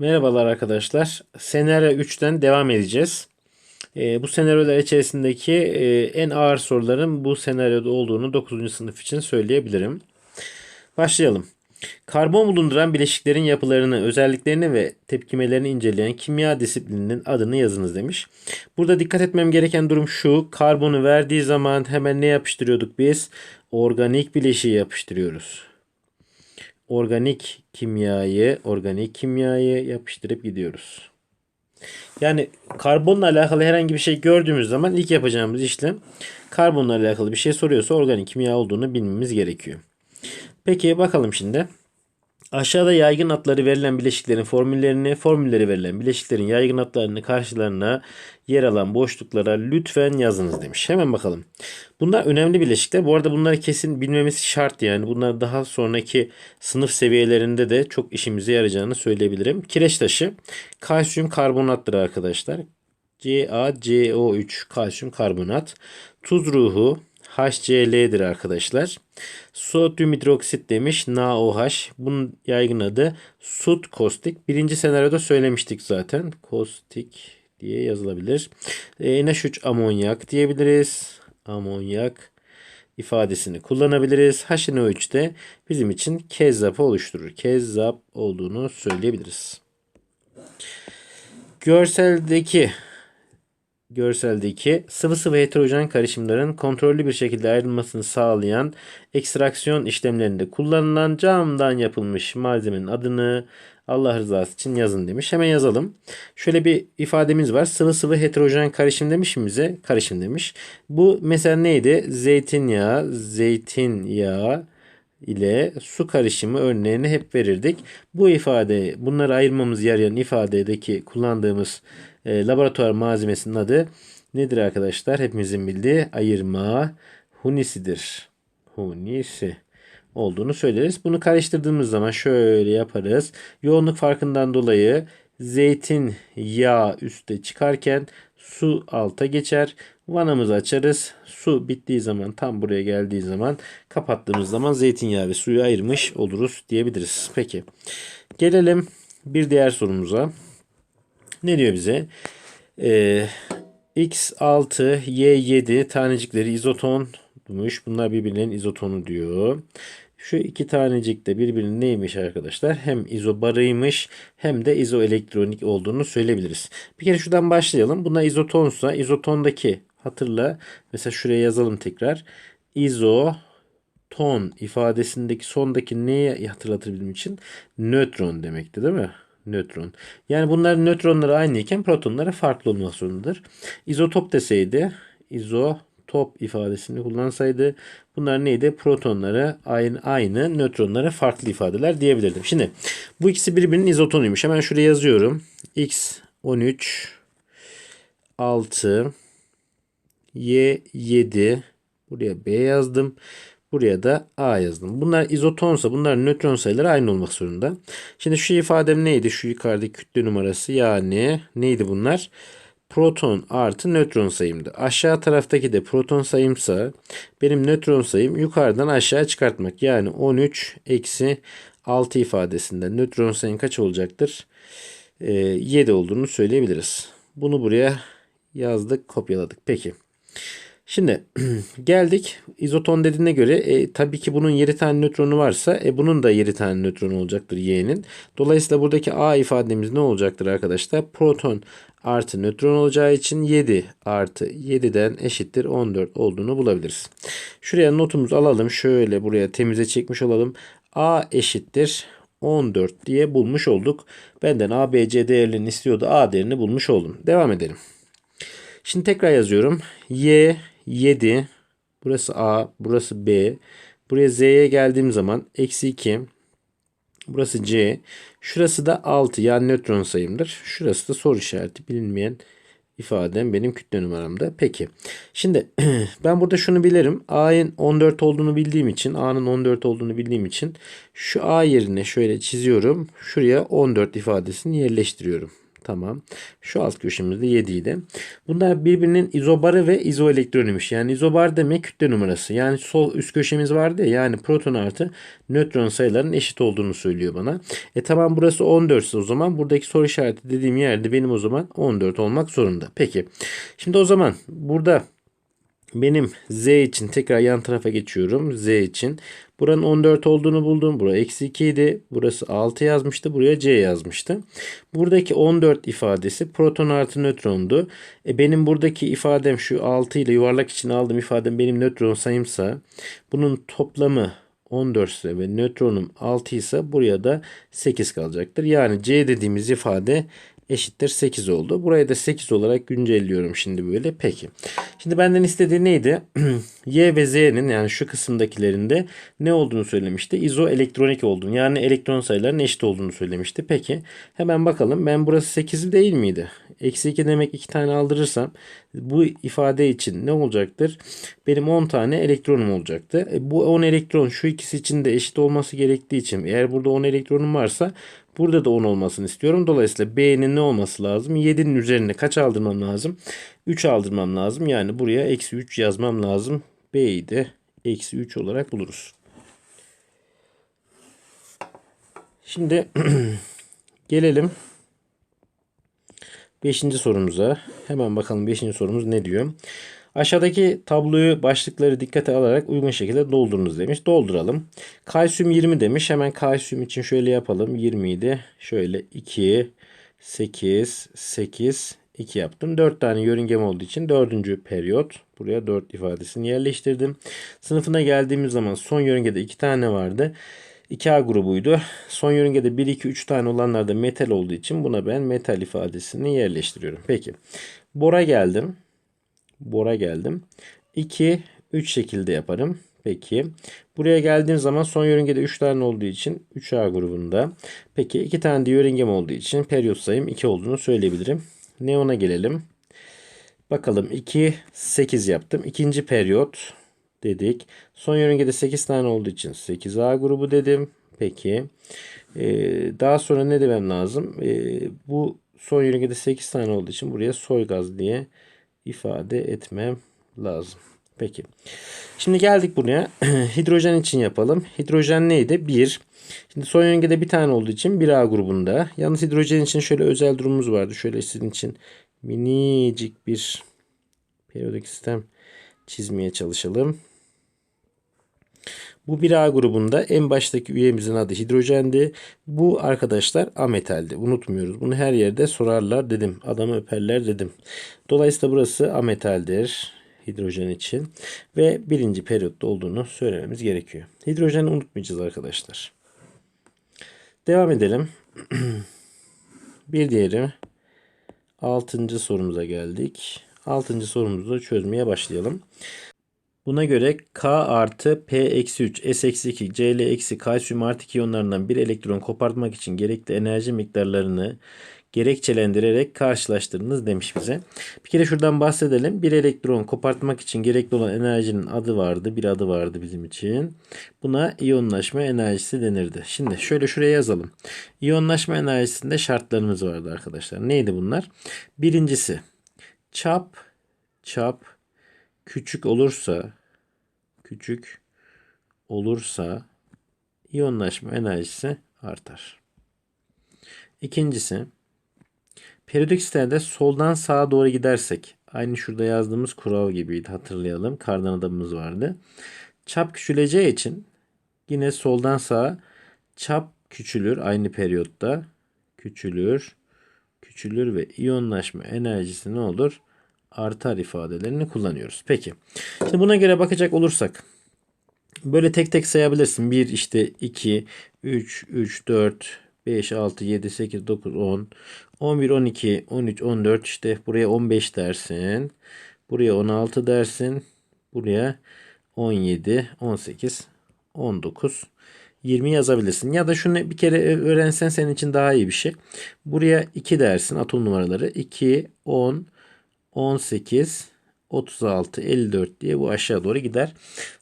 Merhabalar arkadaşlar. Senaryo 3'ten devam edeceğiz. Ee, bu senaryolar içerisindeki e, en ağır soruların bu senaryoda olduğunu 9. sınıf için söyleyebilirim. Başlayalım. Karbon bulunduran bileşiklerin yapılarını, özelliklerini ve tepkimelerini inceleyen kimya disiplininin adını yazınız demiş. Burada dikkat etmem gereken durum şu. Karbonu verdiği zaman hemen ne yapıştırıyorduk biz? Organik bileşiği yapıştırıyoruz organik kimyayı, organik kimyayı yapıştırıp gidiyoruz. Yani karbonla alakalı herhangi bir şey gördüğümüz zaman ilk yapacağımız işlem karbonla alakalı bir şey soruyorsa organik kimya olduğunu bilmemiz gerekiyor. Peki bakalım şimdi. Aşağıda yaygın adları verilen bileşiklerin formüllerini, formülleri verilen bileşiklerin yaygın adlarını karşılarına yer alan boşluklara lütfen yazınız demiş. Hemen bakalım. Bunlar önemli bileşikler. Bu arada bunları kesin bilmemiz şart yani. Bunlar daha sonraki sınıf seviyelerinde de çok işimize yarayacağını söyleyebilirim. Kireç taşı kalsiyum karbonattır arkadaşlar. CaCO3 kalsiyum karbonat. Tuz ruhu HCl'dir arkadaşlar. Sodyum hidroksit demiş NaOH. Bunun yaygın adı sut kostik. Birinci senaryoda söylemiştik zaten. Kostik diye yazılabilir. E, NH3 amonyak diyebiliriz. Amonyak ifadesini kullanabiliriz. HNO3 de bizim için kezzap oluşturur. Kezzap olduğunu söyleyebiliriz. Görseldeki görseldeki sıvı sıvı heterojen karışımların kontrollü bir şekilde ayrılmasını sağlayan ekstraksiyon işlemlerinde kullanılan camdan yapılmış malzemenin adını Allah rızası için yazın demiş. Hemen yazalım. Şöyle bir ifademiz var. Sıvı sıvı heterojen karışım demiş mi bize? Karışım demiş. Bu mesela neydi? Zeytinyağı, zeytinyağı ile su karışımı örneğini hep verirdik. Bu ifade, bunları ayırmamız yarayan ifadedeki kullandığımız e, laboratuvar malzemesinin adı nedir arkadaşlar? Hepimizin bildiği ayırma hunisidir. Hunisi olduğunu söyleriz. Bunu karıştırdığımız zaman şöyle yaparız. Yoğunluk farkından dolayı zeytin yağı üste çıkarken su alta geçer. Vanamızı açarız. Su bittiği zaman tam buraya geldiği zaman kapattığımız zaman zeytinyağı ve suyu ayırmış oluruz diyebiliriz. Peki gelelim bir diğer sorumuza. Ne diyor bize? Ee, X6, Y7 tanecikleri izotonmuş. Bunlar birbirinin izotonu diyor. Şu iki tanecik de birbirinin neymiş arkadaşlar? Hem izobarıymış hem de izoelektronik olduğunu söyleyebiliriz. Bir kere şuradan başlayalım. Buna izotonsa izotondaki hatırla mesela şuraya yazalım tekrar. İzoton ifadesindeki sondaki neyi hatırlatabilmem için nötron demekti değil mi? Nötron. Yani bunların nötronları aynıyken protonları farklı olmak zorundadır. İzotop deseydi izotop ifadesini kullansaydı bunlar neydi? Protonları aynı, aynı nötronları farklı ifadeler diyebilirdim. Şimdi bu ikisi birbirinin izotonuymuş. Hemen şuraya yazıyorum. X 13 6 Y 7 buraya B yazdım. Buraya da A yazdım. Bunlar izotonsa bunlar nötron sayıları aynı olmak zorunda. Şimdi şu ifadem neydi? Şu yukarıdaki kütle numarası yani neydi bunlar? Proton artı nötron sayımdı. Aşağı taraftaki de proton sayımsa benim nötron sayım yukarıdan aşağı çıkartmak. Yani 13 eksi 6 ifadesinde nötron sayım kaç olacaktır? Ee, 7 olduğunu söyleyebiliriz. Bunu buraya yazdık, kopyaladık. Peki. Şimdi geldik izoton dediğine göre e, tabii ki bunun 7 tane nötronu varsa e, bunun da 7 tane nötronu olacaktır y'nin. Dolayısıyla buradaki a ifademiz ne olacaktır arkadaşlar? Proton artı nötron olacağı için 7 artı 7'den eşittir 14 olduğunu bulabiliriz. Şuraya notumuzu alalım. Şöyle buraya temize çekmiş olalım. a eşittir 14 diye bulmuş olduk. Benden a, b, c değerlerini istiyordu. a değerini bulmuş oldum. Devam edelim. Şimdi tekrar yazıyorum. y 7. Burası A. Burası B. Buraya Z'ye geldiğim zaman eksi 2. Burası C. Şurası da 6 yani nötron sayımdır. Şurası da soru işareti bilinmeyen ifadem benim kütle numaramda. Peki. Şimdi ben burada şunu bilirim. A'nın 14 olduğunu bildiğim için A'nın 14 olduğunu bildiğim için şu A yerine şöyle çiziyorum. Şuraya 14 ifadesini yerleştiriyorum. Tamam. Şu alt köşemizde 7 idi. Bunlar birbirinin izobarı ve izoelektronuymuş. Yani izobar demek kütle numarası. Yani sol üst köşemiz vardı ya yani proton artı nötron sayılarının eşit olduğunu söylüyor bana. E tamam burası 14 ise o zaman buradaki soru işareti dediğim yerde benim o zaman 14 olmak zorunda. Peki. Şimdi o zaman burada benim z için tekrar yan tarafa geçiyorum. z için. Buranın 14 olduğunu buldum. Burası eksi 2 idi. Burası 6 yazmıştı. Buraya c yazmıştı. Buradaki 14 ifadesi proton artı nötrondu. E benim buradaki ifadem şu 6 ile yuvarlak için aldığım ifadem benim nötron sayımsa bunun toplamı 14 ise ve nötronum 6 ise buraya da 8 kalacaktır. Yani c dediğimiz ifade eşittir 8 oldu. Burayı da 8 olarak güncelliyorum şimdi böyle. Peki. Şimdi benden istediği neydi? y ve z'nin yani şu kısımdakilerinde ne olduğunu söylemişti. İzoelektronik olduğunu yani elektron sayılarının eşit olduğunu söylemişti. Peki hemen bakalım. Ben burası 8 değil miydi? Eksi 2 demek 2 tane aldırırsam bu ifade için ne olacaktır? Benim 10 tane elektronum olacaktı. E, bu 10 elektron şu ikisi için de eşit olması gerektiği için eğer burada 10 elektronum varsa Burada da 10 olmasını istiyorum. Dolayısıyla B'nin ne olması lazım? 7'nin üzerine kaç aldırmam lazım? 3 aldırmam lazım. Yani buraya eksi 3 yazmam lazım. B'yi de eksi 3 olarak buluruz. Şimdi gelelim 5. sorumuza. Hemen bakalım 5. sorumuz ne diyor? Aşağıdaki tabloyu başlıkları dikkate alarak uygun şekilde doldurunuz demiş. Dolduralım. Kalsiyum 20 demiş. Hemen kalsiyum için şöyle yapalım. 20 idi. Şöyle 2, 8, 8, 2 yaptım. 4 tane yörüngem olduğu için 4. periyot. Buraya 4 ifadesini yerleştirdim. Sınıfına geldiğimiz zaman son yörüngede 2 tane vardı. 2A grubuydu. Son yörüngede 1, 2, 3 tane olanlar da metal olduğu için buna ben metal ifadesini yerleştiriyorum. Peki. Bora geldim. Bora geldim. 2, 3 şekilde yaparım. Peki. Buraya geldiğim zaman son yörüngede 3 tane olduğu için 3A grubunda. Peki 2 tane de yörüngem olduğu için periyot sayım 2 olduğunu söyleyebilirim. Neon'a gelelim. Bakalım 2, 8 yaptım. İkinci periyot dedik. Son yörüngede 8 tane olduğu için 8A grubu dedim. Peki. Ee, daha sonra ne demem lazım? Ee, bu son yörüngede 8 tane olduğu için buraya soy gaz diye ifade etmem lazım. Peki. Şimdi geldik buraya. Hidrojen için yapalım. Hidrojen neydi? 1. Şimdi son yörüngede bir tane olduğu için 1A grubunda. Yalnız hidrojen için şöyle özel durumumuz vardı. Şöyle sizin için minicik bir periyodik sistem çizmeye çalışalım. Bu 1A grubunda en baştaki üyemizin adı hidrojendi. Bu arkadaşlar ametaldi. Unutmuyoruz. Bunu her yerde sorarlar dedim. Adamı öperler dedim. Dolayısıyla burası ametaldir hidrojen için. Ve birinci periyotta olduğunu söylememiz gerekiyor. Hidrojeni unutmayacağız arkadaşlar. Devam edelim. bir diğeri altıncı sorumuza geldik. Altıncı sorumuzu çözmeye başlayalım. Buna göre K artı P eksi 3, S eksi 2, Cl eksi kalsiyum artı 2 iyonlarından bir elektron kopartmak için gerekli enerji miktarlarını gerekçelendirerek karşılaştırınız demiş bize. Bir kere şuradan bahsedelim. Bir elektron kopartmak için gerekli olan enerjinin adı vardı. Bir adı vardı bizim için. Buna iyonlaşma enerjisi denirdi. Şimdi şöyle şuraya yazalım. İyonlaşma enerjisinde şartlarımız vardı arkadaşlar. Neydi bunlar? Birincisi çap çap küçük olursa küçük olursa iyonlaşma enerjisi artar. İkincisi periyodik sistemde soldan sağa doğru gidersek aynı şurada yazdığımız kural gibiydi hatırlayalım. Kardan adamımız vardı. Çap küçüleceği için yine soldan sağa çap küçülür aynı periyotta. Küçülür. Küçülür ve iyonlaşma enerjisi ne olur? Artar ifadelerini kullanıyoruz. Peki. Şimdi buna göre bakacak olursak böyle tek tek sayabilirsin. 1 işte 2 3 3 4 5 6 7 8 9 10 11 12 13 14 işte buraya 15 dersin. Buraya 16 dersin. Buraya 17 18 19 20 yazabilirsin. Ya da şunu bir kere öğrensen senin için daha iyi bir şey. Buraya 2 dersin atom numaraları. 2, 10, 18, 36, 54 diye bu aşağı doğru gider.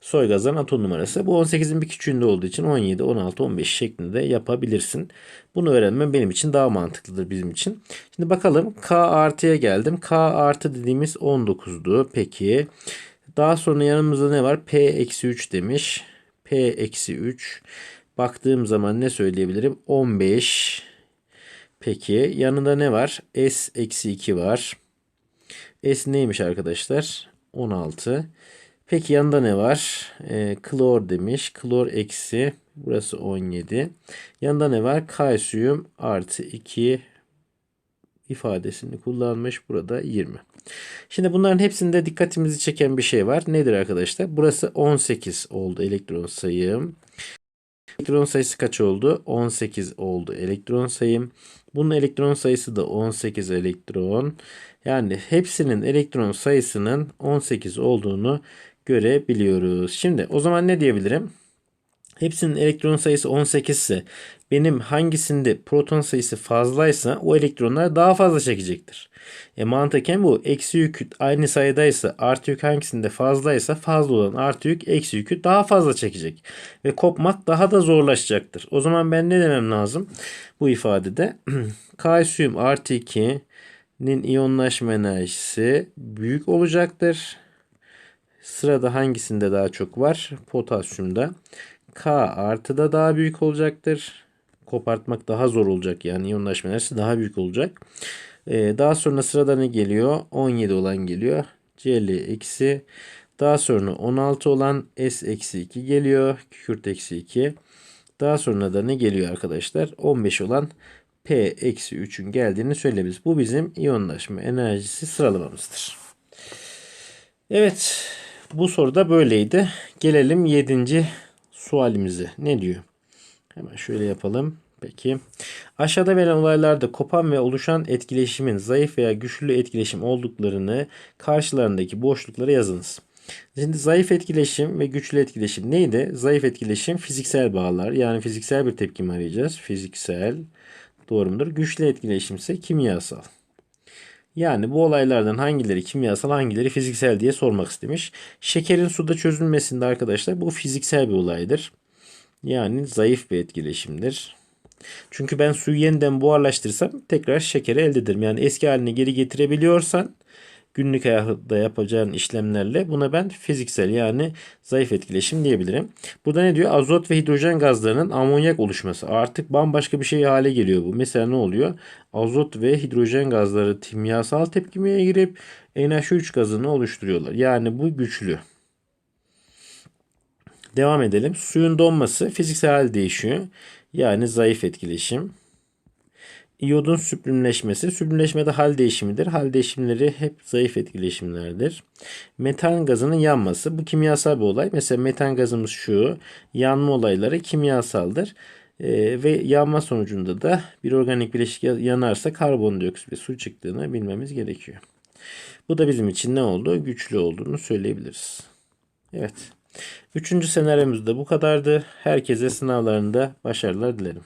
Soy gazların atom numarası. Bu 18'in bir küçüğünde olduğu için 17, 16, 15 şeklinde yapabilirsin. Bunu öğrenmem benim için daha mantıklıdır bizim için. Şimdi bakalım K artıya geldim. K artı dediğimiz 19'du. Peki. Daha sonra yanımızda ne var? P eksi 3 demiş. P eksi 3. Baktığım zaman ne söyleyebilirim? 15. Peki yanında ne var? S eksi 2 var. S neymiş arkadaşlar? 16. Peki yanında ne var? Ee, klor demiş. Klor eksi. Burası 17. Yanında ne var? Kalsiyum artı 2 ifadesini kullanmış. Burada 20. Şimdi bunların hepsinde dikkatimizi çeken bir şey var. Nedir arkadaşlar? Burası 18 oldu elektron sayım. Elektron sayısı kaç oldu? 18 oldu elektron sayım. Bunun elektron sayısı da 18 elektron. Yani hepsinin elektron sayısının 18 olduğunu görebiliyoruz. Şimdi o zaman ne diyebilirim? Hepsinin elektron sayısı 18 ise benim hangisinde proton sayısı fazlaysa o elektronlar daha fazla çekecektir. E mantıken bu. Eksi yük aynı sayıdaysa artı yük hangisinde fazlaysa fazla olan artı yük eksi yükü daha fazla çekecek. Ve kopmak daha da zorlaşacaktır. O zaman ben ne demem lazım? Bu ifadede kalsiyum artı 2'nin iyonlaşma enerjisi büyük olacaktır. Sırada hangisinde daha çok var? Potasyumda. K artı da daha büyük olacaktır. Kopartmak daha zor olacak yani iyonlaşma enerjisi daha büyük olacak. Ee, daha sonra sırada ne geliyor? 17 olan geliyor. Cl eksi. Daha sonra 16 olan S eksi 2 geliyor. Kükürt eksi 2. Daha sonra da ne geliyor arkadaşlar? 15 olan P eksi 3'ün geldiğini söyleyebiliriz. Bu bizim iyonlaşma enerjisi sıralamamızdır. Evet. Bu soru da böyleydi. Gelelim 7. sualimize. Ne diyor? Hemen şöyle yapalım. Peki. Aşağıda verilen olaylarda kopan ve oluşan etkileşimin zayıf veya güçlü etkileşim olduklarını karşılarındaki boşluklara yazınız. Şimdi zayıf etkileşim ve güçlü etkileşim neydi? Zayıf etkileşim fiziksel bağlar. Yani fiziksel bir tepkimi arayacağız. Fiziksel. Doğru mudur? Güçlü etkileşim ise kimyasal. Yani bu olaylardan hangileri kimyasal hangileri fiziksel diye sormak istemiş. Şekerin suda çözülmesinde arkadaşlar bu fiziksel bir olaydır. Yani zayıf bir etkileşimdir. Çünkü ben suyu yeniden buharlaştırsam tekrar şekeri elde ederim. Yani eski haline geri getirebiliyorsan günlük hayatta yapacağın işlemlerle buna ben fiziksel yani zayıf etkileşim diyebilirim. Burada ne diyor? Azot ve hidrojen gazlarının amonyak oluşması. Artık bambaşka bir şey hale geliyor bu. Mesela ne oluyor? Azot ve hidrojen gazları kimyasal tepkimeye girip NH3 gazını oluşturuyorlar. Yani bu güçlü. Devam edelim. Suyun donması fiziksel değişiyor. Yani zayıf etkileşim. İyodun süprümleşmesi. Süprümleşmede hal değişimidir. Hal değişimleri hep zayıf etkileşimlerdir. Metan gazının yanması. Bu kimyasal bir olay. Mesela metan gazımız şu. Yanma olayları kimyasaldır. Ee, ve yanma sonucunda da bir organik bileşik yanarsa karbondioksit ve su çıktığını bilmemiz gerekiyor. Bu da bizim için ne oldu? Güçlü olduğunu söyleyebiliriz. Evet. Üçüncü senaryomuz da bu kadardı. Herkese sınavlarında başarılar dilerim.